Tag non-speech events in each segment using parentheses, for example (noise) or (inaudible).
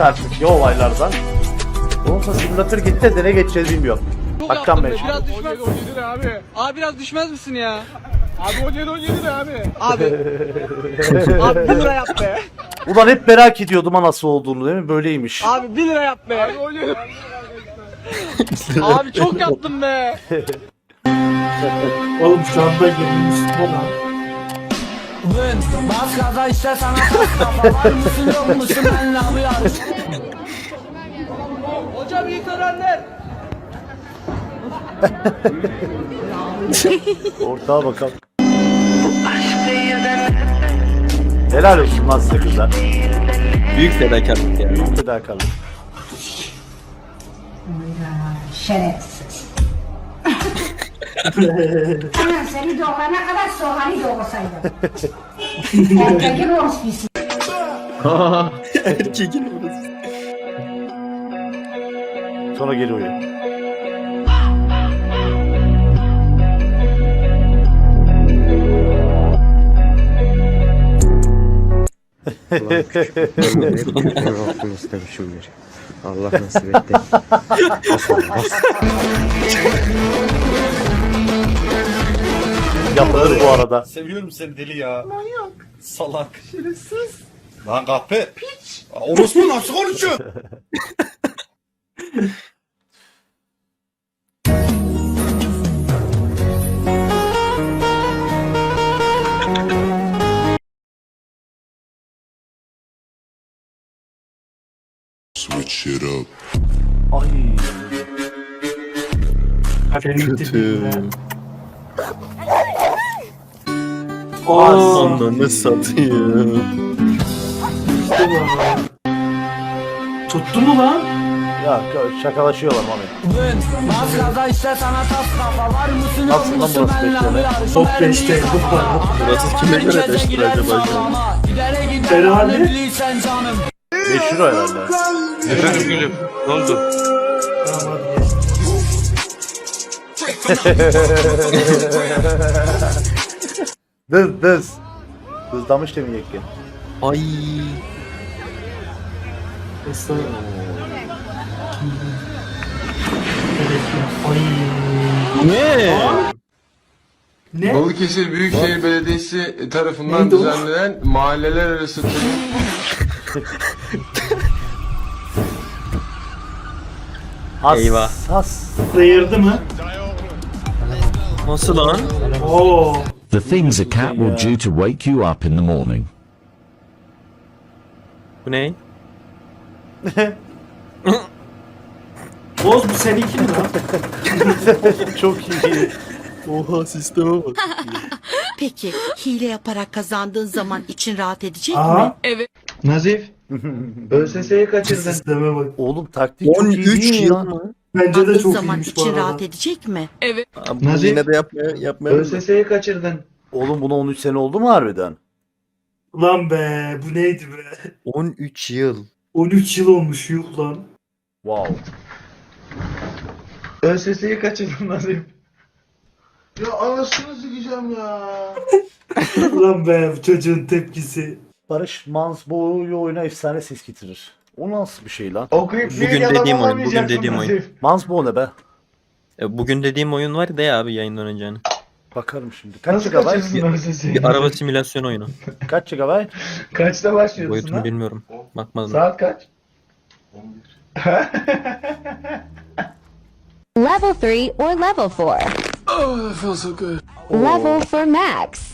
geçtik artık ya olaylardan. Olsa simülatör gitti de ne geçeceğiz bilmiyorum. Çok Bakacağım yaptım ben be, şimdi. Biraz düşmez. lira abi. Abi biraz düşmez misin ya? Abi 17 17 lira abi. Abi. (laughs) abi 1 lira yap be. Ulan hep merak ediyordum ha nasıl olduğunu değil mi? Böyleymiş. Abi 1 lira yap be. Abi 17 Abi çok yaptım be. (laughs) Oğlum şu anda 20 Müslüman Bas gaza işte sana tas kafa Var mısın yok musun benle bu yarış Hocam iyi törenler. Ortağa bakalım. Helal olsun lan size kızlar. Büyük fedakarlık ya. Bir daha kalın. Şerefsiz. Hemen seni doğurana kadar soğanı doğursaydım. Erkeğin orospusu. (laughs) Erkeğin orası. Sonra geri. Rabbim istemişimdir. Allah nasip etti. (laughs) Yapılır bu arada. Seviyorum seni deli ya. Manyak. Salak. Şerefsiz. Lan kahpe. Piç. Orospu nasıl konuşuyor? (laughs) Switch it up. Ay. Kötü. Ananı satayım. Tuttu mu lan? Ya şakalaşıyorlar mami. Nasıl lan musun burası bekliyor Top beşte, bu var. Burası kime göre deştir acaba şu an? Gidere Herhalde. gider ne bilirsen canım Meşhur o herhalde. Efendim gülüm. Ne oldu? (laughs) Dız dız. Dızlamış demeyecek ki. Ay. Ay. Ne? Ne? Balıkesir Büyükşehir Belediyesi tarafından Neydi o? düzenlenen mahalleler arası Has, Eyvah. Has. Sıyırdı mı? Nasıl lan? Oo. The things a cat will do to wake you up in the morning. Bu ne? (laughs) Boz bu seninki mi lan? (laughs) Çok iyi. Oha sisteme bak. (laughs) Peki hile yaparak kazandığın zaman için rahat edecek mi? Aha. Nazif. ÖSS'yi kaçırdın. Sisteme bak. Oğlum taktik çok iyi 13 değil yıl mı? Bence de çok zaman iyiymiş bu için arada. rahat edecek mi? Abi bunu Nazif. yine de yapmaya yapmaya. ÖSS'yi kaçırdın. Oğlum buna 13 sene oldu mu harbiden? Lan be bu neydi be? 13 yıl. 13 yıl olmuş yuh lan. Wow. ÖSS'yi kaçırdın Nazif. Ya anasını sikeceğim ya. (laughs) lan be bu çocuğun tepkisi. Barış Mans bu oyuna efsane ses getirir. O nasıl bir şey lan? Okuyup Bugün dediğim oyun, bugün dediğim oyun. Mans bu ne be? E, bugün dediğim oyun var da ya abi hani. Bakarım şimdi. Kaç Nasıl GB? ÖSS'yi? Bir araba simülasyon oyunu. Kaç GB? Kaçta başlıyorsun Boyutunu lan? bilmiyorum. Bakmadım. Saat kaç? (laughs) Level 3 or level 4. Oh, that feels so good. Level for max.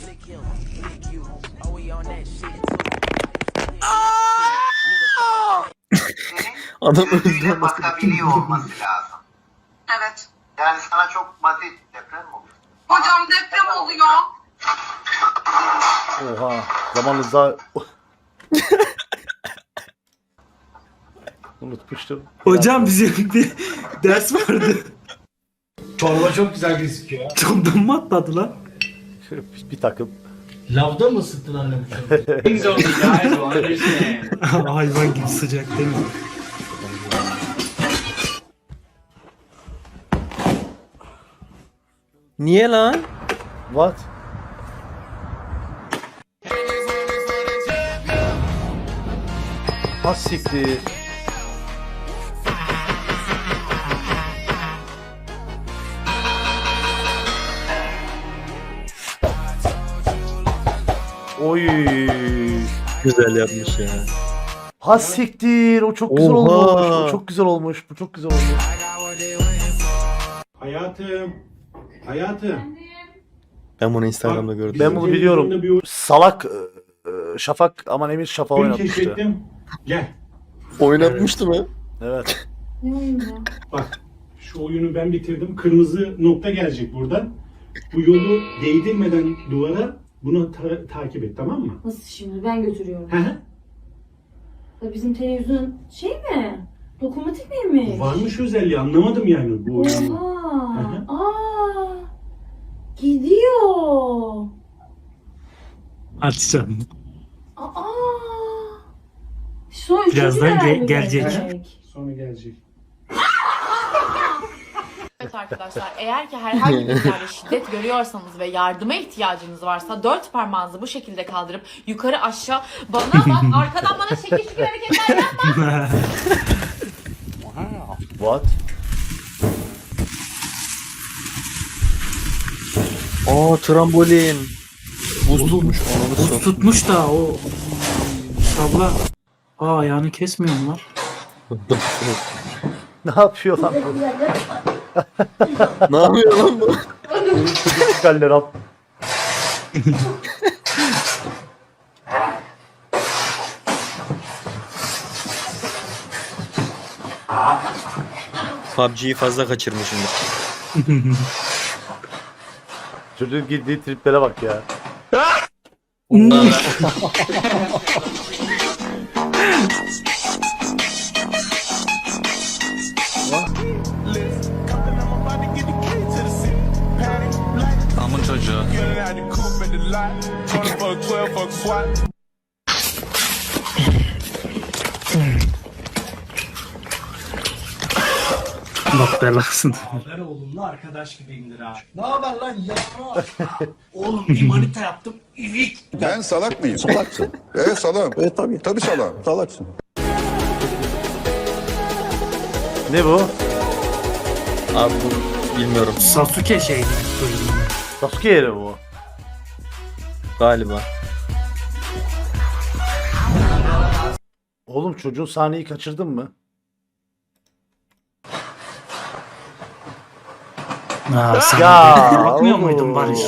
Adam öldü. Bakabiliyor olması lazım. Evet. Yani sana çok basit deprem mi oluyor? Hocam deprem oluyor. Oha. Zamanınızda... (laughs) Unutmuştum. Hocam bizim bir ders vardı. Çorba çok güzel gözüküyor. Çorbadan mı atladı lan? bir, bir takım. Lavda mı ısıttın anne (laughs) bu (laughs) Hayvan gibi sıcak değil mi? Niye lan? What? Ha siktir. Oy. Güzel yapmış ya. Ha siktir. O çok güzel Oha. olmuş. O çok güzel olmuş. Bu çok güzel olmuş. Hayatım. Hayatım. Ben bunu Instagram'da gördüm. Ben bunu biliyorum. Salak e, e, Şafak aman Emir Şafak oynatmıştı. Gel. Oynatmıştı mı? Evet. Bak şu oyunu ben bitirdim. Kırmızı nokta gelecek buradan. Bu yolu değdirmeden duvara bunu ta- takip et tamam mı? Nasıl şimdi ben götürüyorum. Hı hı. Ya bizim televizyon şey mi? Dokunmatik miymiş? Varmış özelliği anlamadım yani bu oyunu. Oha. Hı. Aa. Gidiyor. Hadi canım. Aa. Son üçüncü Birazdan ge- mi gelecek. Sonra gelecek. Evet arkadaşlar eğer ki herhangi bir (laughs) yerde şiddet görüyorsanız ve yardıma ihtiyacınız varsa dört parmağınızı bu şekilde kaldırıp yukarı aşağı bana bak (laughs) arkadan bana şekil şükür hareketler yapma. (laughs) What? Aa trambolin. Buz tutmuş. Buz tutmuş da o abla. Aa ayağını kesmiyorlar. Ne yapıyor lan bu? Ne yapıyor lan bu? Çocuk galler at. PUBG'yi fazla kaçırmışımdır. Çocuğun girdiği triplere bak ya. Amın (laughs) Bak belasın. Oğlumla arkadaş gibiyimdir ha. Ben salak mıyım? Salaksın. Evet salağım. Evet tabii. Tabii salağım. Salaksın. Ne bu? Abi bu bilmiyorum. Sasuke şey. Sasuke yeri bu. Galiba. Oğlum çocuğun sahneyi kaçırdın mı? Aa, sen Ya, bakmıyor muydun Barış?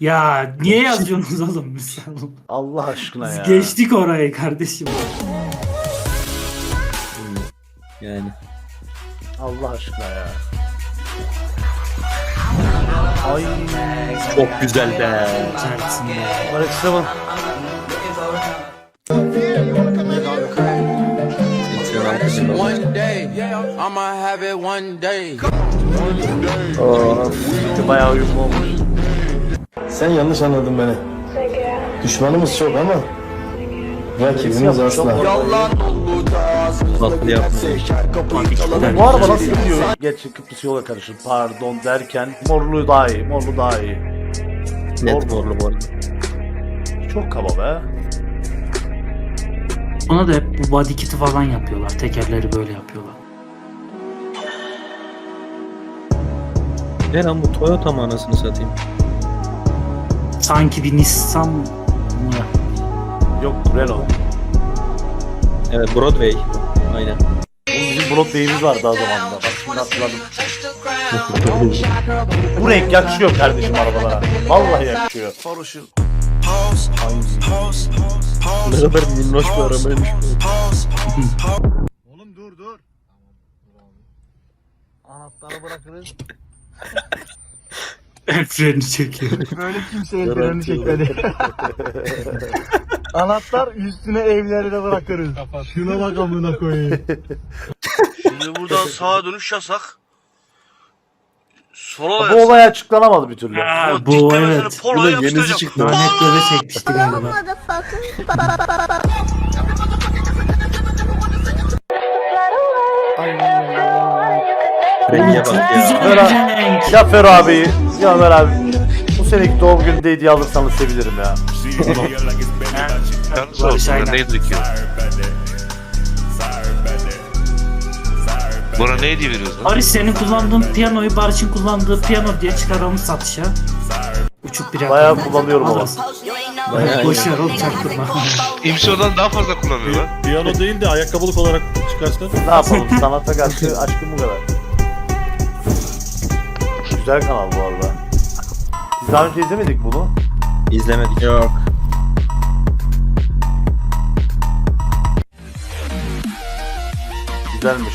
Ya niye yazıyorsunuz oğlum biz? Allah aşkına ya. Biz geçtik orayı kardeşim. yani. Allah aşkına ya. Ay. Çok güzel be. Güzelsin be. Alex Seven. One day, I'ma have it one day. Bayağı uyumlu olmuş. Sen yanlış anladın beni. Düşmanımız çok ama rakibimiz asla. Yapmış. Bu araba nasıl gidiyor? Gerçi Kıbrıs yola karışır. Pardon derken morlu daha iyi. Morlu daha iyi. Net morlu bu arada. Çok kaba be. Ona da hep bu body kit'i falan yapıyorlar. Tekerleri böyle yapıyorlar. Ne lan bu Toyota mı anasını satayım? Sanki bir Nissan mı? Yok Renault. Evet Broadway. Aynen. Oğlum bizim Broadway'imiz vardı o zamanında. Bak şimdi hatırladım. Bu renk yakışıyor kardeşim arabalara. Vallahi yakışıyor. Ne kadar minnoş bir arabaymış bu. Oğlum dur dur. Anahtarı bırakırız. El freni çekiyor. Böyle kimse el freni çekmedi. (laughs) Anahtar üstüne evlere bırakırız. Şuna bak amına koyayım. Şimdi buradan sağa dönüş yasak. Sola Bu olay açıklanamadı bir türlü. Aa, bu evet. Bu da yenisi çıktı. Lanetlere çekmişti galiba. Renge bak ya. Fer abi, ya Ömer abi. Bu seneki doğum günü de hediye alırsanız sevinirim ya. (laughs) Barış aynen. Buna ne hediye veriyoruz lan? Barış senin kullandığın piyanoyu Barış'ın kullandığı piyano diye çıkaralım satışa. Uçuk bir Bayağı kullanıyorum onu. Bayağı iyi. Boş ver oğlum çaktırma. (laughs) İmso'dan daha fazla kullanıyorlar. Piyano değil de ayakkabılık olarak çıkarsan. Ne yapalım sanata karşı aşkım bu kadar. Güzel kanal bu arada. Biz daha önce izlemedik bunu. İzlemedik. Yok. Güzelmiş.